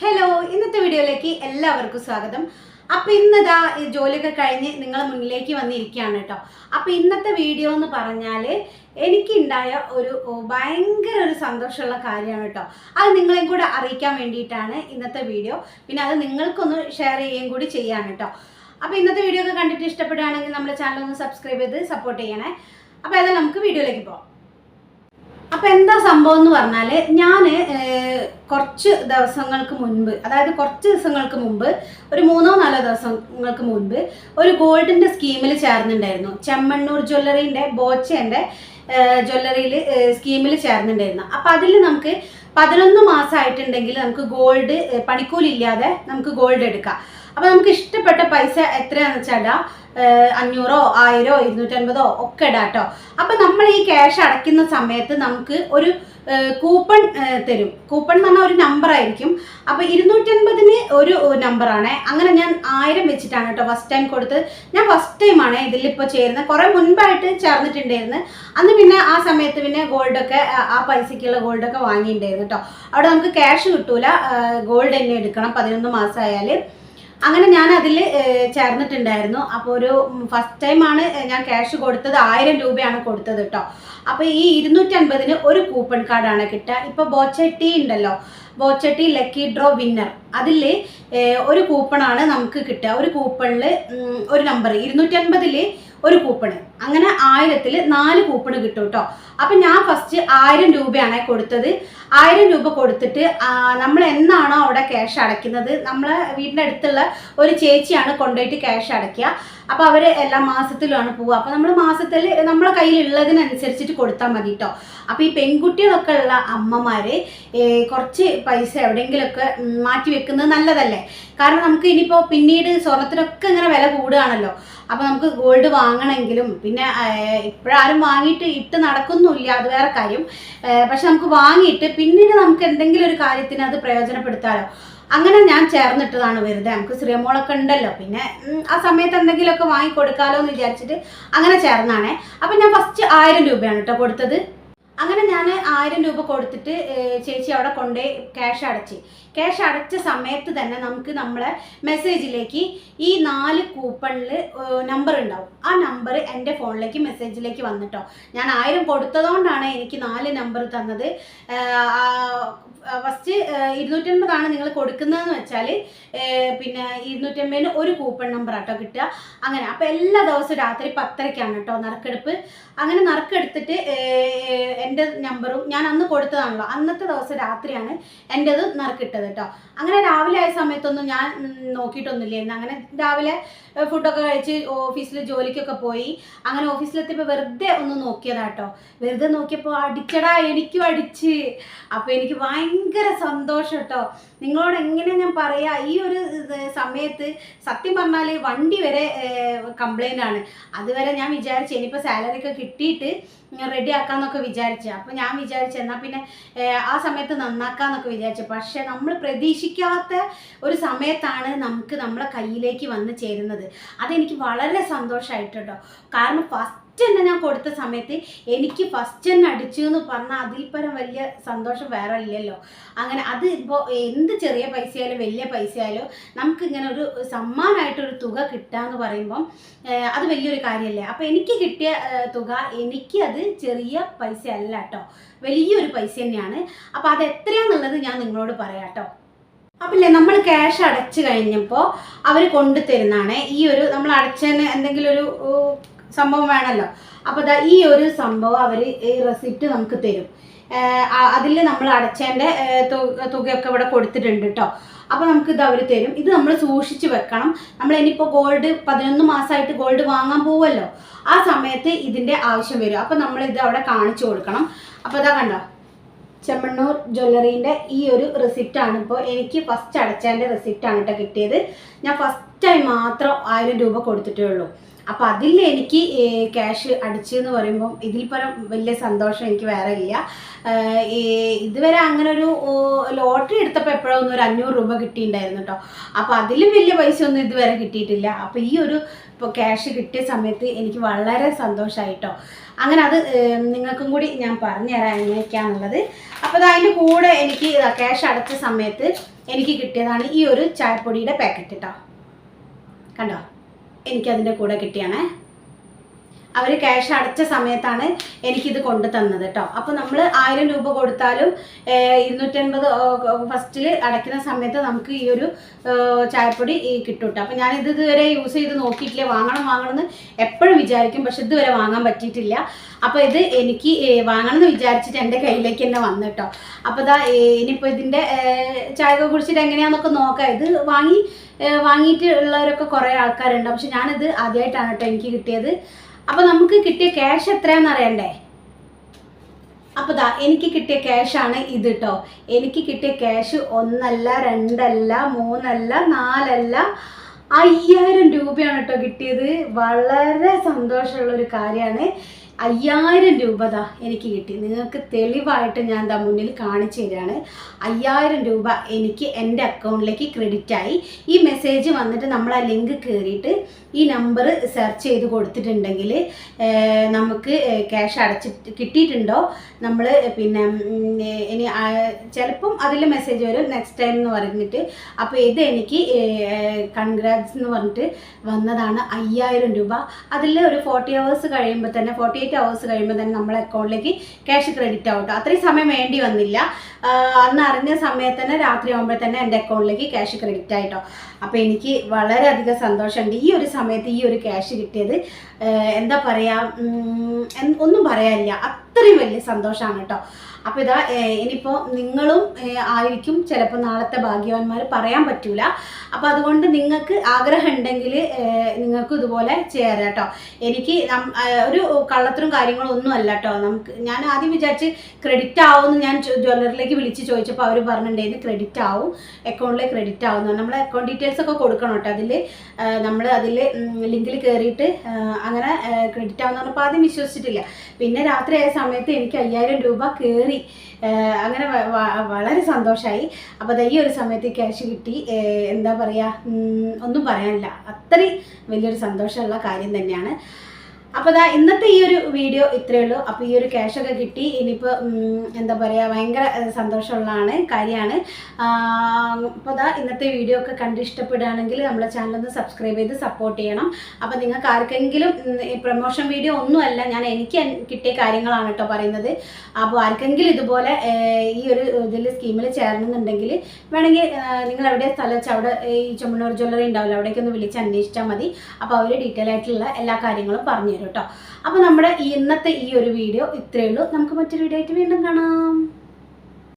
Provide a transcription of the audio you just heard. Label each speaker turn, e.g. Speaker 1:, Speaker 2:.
Speaker 1: Hello ഇന്നത്തെ വീഡിയോയിലേക്ക് എല്ലാവർക്കും സ്വാഗതം. അപ്പൊ ഇന്നതാ ജോലിയൊക്കെ കഴിഞ്ഞ് നിങ്ങളെ മുന്നിലേക്ക് വന്നിരിക്കുകയാണ് കേട്ടോ. അപ്പൊ ഇന്നത്തെ വീഡിയോ എന്ന് പറഞ്ഞാൽ എനിക്കുണ്ടായ ഒരു ഭയങ്കര ഒരു സന്തോഷമുള്ള കാര്യമാണ് കേട്ടോ. അത് നിങ്ങളെയും കൂടെ അറിയിക്കാൻ വേണ്ടിയിട്ടാണ് ഇന്നത്തെ വീഡിയോ. പിന്നെ അത് നിങ്ങൾക്കൊന്ന് ഷെയർ ചെയ്യുകയും കൂടി ചെയ്യാണ് കേട്ടോ. അപ്പൊ ഇന്നത്തെ വീഡിയോ ഒക്കെ കണ്ടിട്ട് ഇഷ്ടപ്പെടുകയാണെങ്കിൽ നമ്മുടെ ചാനൽ ഒന്ന് സബ്സ്ക്രൈബ് ചെയ്ത് സപ്പോർട്ട് ചെയ്യണേ. അപ്പൊ ഏതായാലും നമുക്ക് വീഡിയോയിലേക്ക് പോകാം അപ്പൊ എന്താ സംഭവം എന്ന് പറഞ്ഞാൽ ഞാൻ കുറച്ച് ദിവസങ്ങൾക്ക് മുൻപ് അതായത് കുറച്ച് ദിവസങ്ങൾക്ക് മുമ്പ് ഒരു മൂന്നോ നാലോ ദിവസങ്ങൾക്ക് മുൻപ് ഒരു ഗോൾഡിന്റെ സ്കീമിൽ ചേർന്നിട്ടുണ്ടായിരുന്നു. ചെമ്മണ്ണൂർ ജ്വല്ലറിന്റെ ബോച്ചേന്റെ ജ്വല്ലറിയിൽ സ്കീമിൽ ചേർന്നിട്ടുണ്ടായിരുന്നു. അപ്പൊ അതിൽ നമുക്ക് പതിനൊന്ന് മാസമായിട്ടുണ്ടെങ്കിൽ നമുക്ക് ഗോൾഡ് പണിക്കൂലില്ലാതെ നമുക്ക് ഗോൾഡ് എടുക്കാം. അപ്പൊ നമുക്ക് ഇഷ്ടപ്പെട്ട പൈസ എത്രയാണെന്ന് വെച്ചാൽ അഞ്ഞൂറോ ആയിരോ ഇരുന്നൂറ്റൻപതോ ഒക്കെ ഇടാം കേട്ടോ അപ്പൊ നമ്മൾ ഈ ക്യാഷ് അടയ്ക്കുന്ന സമയത്ത് നമുക്ക് ഒരു കൂപ്പൺ തരും. കൂപ്പൺ എന്ന് പറഞ്ഞാൽ ഒരു നമ്പർ ആയിരിക്കും. അപ്പൊ ഇരുന്നൂറ്റൻപതിന് ഒരു നമ്പറാണ് അങ്ങനെ ഞാൻ ആയിരം വെച്ചിട്ടാണ് കേട്ടോ ഫസ്റ്റ് ടൈം കൊടുത്തത്. ഞാൻ ഫസ്റ്റ് ടൈം ടൈമാണ് ഇതിലിപ്പോൾ ചേരുന്നത്. കുറെ മുൻപായിട്ട് ചേർന്നിട്ടുണ്ടായിരുന്നു. അന്ന് പിന്നെ ആ സമയത്ത് പിന്നെ ഗോൾഡൊക്കെ ആ പൈസക്കുള്ള ഗോൾഡൊക്കെ വാങ്ങിയിട്ടുണ്ടായിരുന്നു കേട്ടോ അവിടെ നമുക്ക് ക്യാഷ് കിട്ടൂല. ഗോൾഡ് തന്നെ എടുക്കണം. പതിനൊന്ന് മാസമായാൽ അങ്ങനെ ഞാൻ അതിൽ ചേർന്നിട്ടുണ്ടായിരുന്നു. അപ്പോൾ ഒരു ഫസ്റ്റ് ടൈമാണ് ഞാൻ ക്യാഷ് കൊടുത്തത് ആയിരം രൂപയാണ് കൊടുത്തത് കേട്ടോ അപ്പോൾ ഈ ഇരുന്നൂറ്റൻപതിന് ഒരു കൂപ്പൺ കാർഡാണ് കിട്ടുക. ഇപ്പോൾ ബോച്ചട്ടി ഉണ്ടല്ലോ. ബോച്ചട്ടി ലക്കി ഡ്രോ വിന്നർ. അതിൽ ഒരു കൂപ്പണാണ് നമുക്ക് കിട്ടുക. ഒരു കൂപ്പണിൽ ഒരു നമ്പർ ഇരുന്നൂറ്റൻപതിൽ ഒരു കൂപ്പണ്. അങ്ങനെ ആയിരത്തിൽ നാല് കൂപ്പണ് കിട്ടും കേട്ടോ അപ്പം ഞാൻ ഫസ്റ്റ് ആയിരം രൂപയാണ് കൊടുത്തത്. ആയിരം രൂപ കൊടുത്തിട്ട് നമ്മൾ എന്നാണോ അവിടെ ക്യാഷ് അടയ്ക്കുന്നത്? നമ്മളെ വീടിന്റെ അടുത്തുള്ള ഒരു ചേച്ചിയാണ് കൊണ്ടുപോയിട്ട് ക്യാഷ് അടയ്ക്കുക. അപ്പോൾ അവർ എല്ലാ മാസത്തിലുമാണ് പോവുക. അപ്പോൾ നമ്മൾ മാസത്തിൽ നമ്മളെ കയ്യിലുള്ളതിനനുസരിച്ചിട്ട് കൊടുത്താൽ മതി കേട്ടോ അപ്പോൾ ഈ പെൺകുട്ടികളൊക്കെ ഉള്ള അമ്മമാരെ കുറച്ച് പൈസ എവിടെയെങ്കിലുമൊക്കെ മാറ്റി വെക്കുന്നത് നല്ലതല്ലേ? കാരണം നമുക്ക് ഇനിയിപ്പോൾ പിന്നീട് സ്വർണത്തിനൊക്കെ ഇങ്ങനെ വില കൂടുകയാണല്ലോ. അപ്പോൾ നമുക്ക് ഗോൾഡ് വാങ്ങണമെങ്കിലും പിന്നെ ഇപ്പോഴാരും വാങ്ങിയിട്ട് ഇട്ട് നടക്കുന്നില്ല അത് വേറെ കാര്യം. പക്ഷെ നമുക്ക് വാങ്ങിയിട്ട് പിന്നീട് നമുക്ക് എന്തെങ്കിലും ഒരു കാര്യത്തിന് അത് പ്രയോജനപ്പെടുത്താലോ? അങ്ങനെ ഞാൻ ചേർന്നിട്ടതാണ് വെറുതെ. നമുക്ക് ശ്രീമോളൊക്കെ ഉണ്ടല്ലോ. പിന്നെ ആ സമയത്ത് എന്തെങ്കിലുമൊക്കെ വാങ്ങി കൊടുക്കാലോ എന്ന് വിചാരിച്ചിട്ട് അങ്ങനെ ചേർന്നാണേ അപ്പം ഞാൻ ഫസ്റ്റ് ആയിരം രൂപയാണ് കേട്ടോ കൊടുത്തത്. അങ്ങനെ ഞാൻ ആയിരം രൂപ കൊടുത്തിട്ട് ചേച്ചി അവിടെ കൊണ്ടുപോയി ക്യാഷ് അടച്ച്. ക്യാഷ് അടച്ച സമയത്ത് തന്നെ നമുക്ക് നമ്മളെ മെസ്സേജിലേക്ക് ഈ നാല് കൂപ്പണിൽ നമ്പർ ഉണ്ടാവും. ആ നമ്പർ എന്റെ ഫോണിലേക്ക് മെസ്സേജിലേക്ക് വന്നിട്ടോ. ഞാൻ ആയിരം കൊടുത്തതുകൊണ്ടാണ് എനിക്ക് നാല് നമ്പർ തന്നത്. ഫസ്റ്റ് ഇരുന്നൂറ്റൻപതാണ് നിങ്ങൾ കൊടുക്കുന്നതെന്ന് വെച്ചാൽ പിന്നെ ഇരുന്നൂറ്റമ്പതിന് ഒരു കൂപ്പൺ നമ്പർ ആട്ടോ കിട്ടുക. അങ്ങനെ അപ്പോൾ എല്ലാ ദിവസവും രാത്രി പത്തരയ്ക്കാണ് കേട്ടോ നറുക്കെടുപ്പ്. അങ്ങനെ നറുക്കെടുത്തിട്ട് എന്റെ നമ്പറും ഞാൻ അന്ന് കൊടുത്തതാണല്ലോ. അന്നത്തെ ദിവസം രാത്രിയാണ് എന്റെത് നറുക്കിട്ടത് കേട്ടോ. അങ്ങനെ രാവിലെ ആയ സമയത്തൊന്നും ഞാൻ നോക്കിയിട്ടൊന്നുമില്ലായിരുന്നു അങ്ങനെ രാവിലെ ഫുഡൊക്കെ കഴിച്ച് ഓഫീസിൽ ജോലിക്കൊക്കെ പോയി. അങ്ങനെ ഓഫീസിലെത്തിയപ്പോൾ വെറുതെ ഒന്ന് നോക്കിയതാട്ടോ വെറുതെ നോക്കിയപ്പോൾ അടിച്ചടാ എനിക്കും അടിച്ച്. അപ്പോൾ എനിക്ക് ഭയങ്കര സന്തോഷം കേട്ടോ നിങ്ങളോട് എങ്ങനെ ഞാൻ പറയാ ഈ ഒരു സമയത്ത് സത്യം പറഞ്ഞാൽ വണ്ടി വരെ കംപ്ലൈന്റ് ആണ്. അതുവരെ ഞാൻ വിചാരിച്ചു ഇനിയിപ്പോൾ സാലറി ഒക്കെ കിട്ടിയിട്ട് റെഡി ആക്കാന്നൊക്കെ വിചാരിച്ചു. അപ്പോൾ ഞാൻ വിചാരിച്ചു എന്നാൽ പിന്നെ ആ സമയത്ത് നന്നാക്കാന്നൊക്കെ വിചാരിച്ചു. പക്ഷെ നമ്മൾ പ്രതീക്ഷിക്കാത്ത ഒരു സമയത്താണ് നമുക്ക് നമ്മളെ കയ്യിലേക്ക് വന്ന് ചേരുന്നത്. അതെനിക്ക് വളരെ സന്തോഷമായിട്ട് കാരണം ഫസ്റ്റ് തന്നെ ഞാൻ കൊടുത്ത സമയത്ത് എനിക്ക് ഫസ്റ്റ് തന്നെ അടിച്ചു എന്ന് പറഞ്ഞാൽ അതിൽ പരം വലിയ സന്തോഷം വേറെ ഇല്ലല്ലോ. അങ്ങനെ അത് ഇപ്പോൾ എന്ത് ചെറിയ പൈസയായാലും വലിയ പൈസയായാലും നമുക്ക് ഇങ്ങനെ ഒരു സമ്മാനമായിട്ടൊരു തുക കിട്ടുക എന്ന് പറയുമ്പം അത് വലിയൊരു കാര്യമല്ലേ അപ്പോൾ എനിക്ക് കിട്ടിയ തുക എനിക്ക് അത് ചെറിയ പൈസ അല്ല കേട്ടോ വലിയൊരു പൈസ തന്നെയാണ്. അപ്പോൾ അത് എത്രയാന്നുള്ളത് ഞാൻ നിങ്ങളോട് പറയാം കേട്ടോ അപ്പില്ലേ നമ്മൾ ക്യാഷ് അടച്ചു കഴിഞ്ഞപ്പോൾ അവർ കൊണ്ടു തരുന്നതാണ് ഈ ഒരു നമ്മൾ അടച്ചതിന് എന്തെങ്കിലും ഒരു സംഭവം വേണമല്ലോ അപ്പോൾ ദാ ഈ ഒരു സംഭവം അവർ ഈ റെസിപ്റ്റ് നമുക്ക് തരും. അതിൽ നമ്മൾ അടച്ചതിന്റെ തുകയൊക്കെ ഇവിടെ കൊടുത്തിട്ടുണ്ട് കേട്ടോ അപ്പോൾ നമുക്ക് ഇത് അവർ തരും. ഇത് നമ്മൾ സൂക്ഷിച്ച് വെക്കണം. നമ്മൾ ഇനിയിപ്പോൾ ഗോൾഡ് പതിനൊന്ന് മാസമായിട്ട് ഗോൾഡ് വാങ്ങാൻ പോവുമല്ലോ ആ സമയത്ത് ഇതിന്റെ ആവശ്യം വരും. അപ്പോൾ നമ്മൾ ഇത് അവിടെ കാണിച്ചു കൊടുക്കണം. അപ്പോൾ ഇതാ കണ്ടോ? ചെമ്മണ്ണൂർ ജ്വല്ലറീന്റെ ഈ ഒരു റെസിപ്റ്റ് ആണ് ഇപ്പോൾ എനിക്ക് ഫസ്റ്റ് അടച്ചതിന്റെ റെസിപ്റ്റാണ് കേട്ടോ കിട്ടിയത്. ഞാൻ ഫസ്റ്റ് മാത്രം ആയിരം രൂപ കൊടുത്തിട്ടേ ഉള്ളൂ. അപ്പോൾ അതിൽ എനിക്ക് ക്യാഷ് അടിച്ചു എന്ന് പറയുമ്പം ഇതിൽ പരം വലിയ സന്തോഷം എനിക്ക് വേറെ ഇല്ല. ഇതുവരെ അങ്ങനെ ഒരു ലോട്ടറി എടുത്തപ്പോൾ എപ്പോഴൊന്നും ഒരു അഞ്ഞൂറ് രൂപ കിട്ടിയിട്ടുണ്ടായിരുന്നു കേട്ടോ അപ്പോൾ അതിലും വലിയ പൈസ ഒന്നും ഇതുവരെ കിട്ടിയിട്ടില്ല. അപ്പോൾ ഈ ഒരു ഇപ്പോൾ ക്യാഷ് കിട്ടിയ സമയത്ത് എനിക്ക് വളരെ സന്തോഷമായിട്ടോ അങ്ങനെ അത് നിങ്ങൾക്കും കൂടി ഞാൻ പറഞ്ഞുതരാം എങ്ങനെയൊക്കെയാണുള്ളത് അപ്പോൾ അത് അതിന്റെ കൂടെ എനിക്ക് ക്യാഷ് അടച്ച സമയത്ത് എനിക്ക് കിട്ടിയതാണ് ഈ ഒരു ചായപ്പൊടിയുടെ പാക്കറ്റ് കേട്ടോ കണ്ടോ? എനിക്കതിന്റെ കൂടെ കിട്ടിയാണേ. അവർ ക്യാഷ് അടച്ച സമയത്താണ് എനിക്കിത് കൊണ്ടു തന്നത് കേട്ടോ അപ്പോൾ നമ്മൾ ആയിരം രൂപ കൊടുത്താലും ഇരുന്നൂറ്റൻപത് ഫസ്റ്റിൽ അടയ്ക്കുന്ന സമയത്ത് നമുക്ക് ഈ ഒരു ചായപ്പൊടി കിട്ടും കേട്ടോ അപ്പോൾ ഞാനിത് ഇതുവരെ യൂസ് ചെയ്ത് നോക്കിയിട്ടില്ല. വാങ്ങണം വാങ്ങണം എന്ന് എപ്പോഴും വിചാരിക്കും. പക്ഷെ ഇതുവരെ വാങ്ങാൻ പറ്റിയിട്ടില്ല. അപ്പോൾ ഇത് എനിക്ക് വാങ്ങണം എന്ന് വിചാരിച്ചിട്ട് എന്റെ കയ്യിലേക്ക് തന്നെ വന്നു കേട്ടോ അപ്പോൾ ഇതാ ഇനിയിപ്പോൾ ഇതിന്റെ ചായ കുടിച്ചിട്ട് എങ്ങനെയാണെന്നൊക്കെ നോക്കാം. ഇത് വാങ്ങി വാങ്ങിയിട്ടുള്ളവരൊക്കെ കുറേ ആൾക്കാരുണ്ട്. പക്ഷെ ഞാനിത് ആദ്യമായിട്ടാണ് കേട്ടോ എനിക്ക് കിട്ടിയത്. അപ്പൊ നമുക്ക് കിട്ടിയ ക്യാഷ് എത്രയാന്ന് അറിയണ്ടേ? അപ്പൊ ദാ എനിക്ക് കിട്ടിയ ക്യാഷാണ് ഇത് കേട്ടോ എനിക്ക് കിട്ടിയ ക്യാഷ് ഒന്നല്ല രണ്ടല്ല മൂന്നല്ല നാലല്ല അയ്യായിരം രൂപയാണ് കേട്ടോ കിട്ടിയത്. വളരെ സന്തോഷമുള്ള ഒരു കാര്യമാണ്. അയ്യായിരം രൂപ ദാ എനിക്ക് കിട്ടി. നിങ്ങൾക്ക് തെളിവായിട്ട് ഞാൻ ദാ മുന്നിൽ കാണിച്ചു തരികയാണ്. അയ്യായിരം രൂപ എനിക്ക് എന്റെ അക്കൗണ്ടിലേക്ക് ക്രെഡിറ്റ് ആയി. ഈ മെസ്സേജ് വന്നിട്ട് നമ്മൾ ആ ലിങ്ക് കയറിയിട്ട് ഈ നമ്പർ സെർച്ച് ചെയ്ത് കൊടുത്തിട്ടുണ്ടെങ്കിൽ നമുക്ക് ക്യാഷ് അടച്ചിട്ട് കിട്ടിയിട്ടുണ്ടോ? നമ്മൾ പിന്നെ ഇനി ചിലപ്പം അതിൽ മെസ്സേജ് വരും. നെക്സ്റ്റ് ടൈം എന്ന് പറഞ്ഞിട്ട്. അപ്പോൾ ഇത് എനിക്ക് കൺഗ്രാറ്റ്സ് എന്ന് പറഞ്ഞിട്ട് വന്നതാണ് അയ്യായിരം രൂപ. അതിൽ ഒരു ഫോർട്ടി അവേഴ്സ് കഴിയുമ്പോൾ തന്നെ ഫോർട്ടി എയ്റ്റ് അവേഴ്സ് കഴിയുമ്പോൾ തന്നെ നമ്മളെ അക്കൗണ്ടിലേക്ക് ക്യാഷ് ക്രെഡിറ്റ് ആവും കേട്ടോ അത്രയും സമയം വേണ്ടി വന്നില്ല. അന്ന് അറിഞ്ഞ സമയത്ത് തന്നെ രാത്രി ആകുമ്പോൾ തന്നെ എന്റെ അക്കൗണ്ടിലേക്ക് ക്യാഷ് ക്രെഡിറ്റ് ആയിട്ടോ അപ്പോൾ എനിക്ക് വളരെയധികം സന്തോഷമുണ്ട് ഈ ഒരു സമയത്ത് ഈ ഒരു ക്യാഷ് കിട്ടിയത്. എന്താ പറയുക ഒന്നും പറയാനില്ല. അത്രയും വലിയ സന്തോഷമാണ് കേട്ടോ അപ്പോൾ ഇതാ ഇനിയിപ്പോ നിങ്ങളും ആയിരിക്കും ചിലപ്പോൾ നാളത്തെ ഭാഗ്യവാന്മാർ പറയാൻ പറ്റൂല. അപ്പോൾ അതുകൊണ്ട് നിങ്ങൾക്ക് ആഗ്രഹം ഉണ്ടെങ്കിൽ നിങ്ങൾക്ക് ഇതുപോലെ ചേരാം കേട്ടോ. എനിക്ക് ഒരു കള്ളത്തരും കാര്യങ്ങളും ഒന്നും അല്ല കേട്ടോ. നമുക്ക് ഞാൻ ആദ്യം വിചാരിച്ച് ക്രെഡിറ്റ് ആവുമെന്ന് ഞാൻ ജ്വല്ലറിലേക്ക് വിളിച്ച് ചോദിച്ചപ്പോൾ അവർ പറഞ്ഞിട്ടുണ്ടായിരുന്നു ക്രെഡിറ്റ് ആവും. അക്കൗണ്ടിലെ ക്രെഡിറ്റ് ആവും നമ്മളെ അക്കൗണ്ട് ഡീറ്റെയിൽസ് ഒക്കെ കൊടുക്കണം കേട്ടോ അതിൽ നമ്മൾ അതിൽ ലിങ്കിൽ കയറിയിട്ട് അങ്ങനെ ക്രെഡിറ്റ് ആവുന്ന പറഞ്ഞപ്പോൾ ആദ്യം വിശ്വസിച്ചിട്ടില്ല. പിന്നെ രാത്രി ആയ സമയത്ത് എനിക്ക് അയ്യായിരം രൂപ കയറി അങ്ങനെ വ- വ- വളരെ സന്തോഷമായി അപ്പോൾ ഈ ഒരു സമയത്ത് ക്യാഷ് കിട്ടി. എന്താ പറയുക ഒന്നും പറയാനില്ല. അത്രയും വലിയൊരു സന്തോഷമുള്ള കാര്യം തന്നെയാണ്. അപ്പോൾ ദാ ഇന്നത്തെ ഈ ഒരു വീഡിയോ ഇത്രയേ ഉള്ളൂ. അപ്പോൾ ഈ ഒരു ക്യാഷൊക്കെ കിട്ടി. ഇനിയിപ്പോൾ എന്താ പറയുക ഭയങ്കര സന്തോഷമുള്ളതാണ് കാര്യമാണ്. അപ്പോൾ ദാ ഇന്നത്തെ വീഡിയോ ഒക്കെ കണ്ട് ഇഷ്ടപ്പെടുകയാണെങ്കിൽ നമ്മളെ ചാനൽ ഒന്ന് സബ്സ്ക്രൈബ് ചെയ്ത് സപ്പോർട്ട് ചെയ്യണം. അപ്പോൾ നിങ്ങൾക്ക് ആർക്കെങ്കിലും പ്രൊമോഷൻ വീഡിയോ ഒന്നുമല്ല ഞാൻ എനിക്ക് കിട്ടിയ കാര്യങ്ങളാണ് കേട്ടോ പറയുന്നത്. അപ്പോൾ ആർക്കെങ്കിലും ഇതുപോലെ ഈ ഒരു ഇതിൽ സ്കീമിൽ ചേരണമെന്നുണ്ടെങ്കിൽ വേണമെങ്കിൽ നിങ്ങൾ എവിടെ സ്ഥലം വെച്ചാൽ അവിടെ ഈ ചുമണ്ണൂർ ജ്വല്ലറി ഉണ്ടാവില്ല അവിടേക്ക് ഒന്ന് വിളിച്ച് അന്വേഷിച്ചാൽ മതി. അപ്പോൾ അവർ ഡീറ്റെയിൽ ആയിട്ടുള്ള എല്ലാ കാര്യങ്ങളും പറഞ്ഞു തരും കേട്ടോ. അപ്പോൾ നമ്മുടെ ഇന്നത്തെ ഈ ഒരു വീഡിയോ ഇത്രയേ ഉള്ളൂ. നമുക്ക് മറ്റൊരു വീഡിയോ ആയിട്ട് വീണ്ടും കാണാം.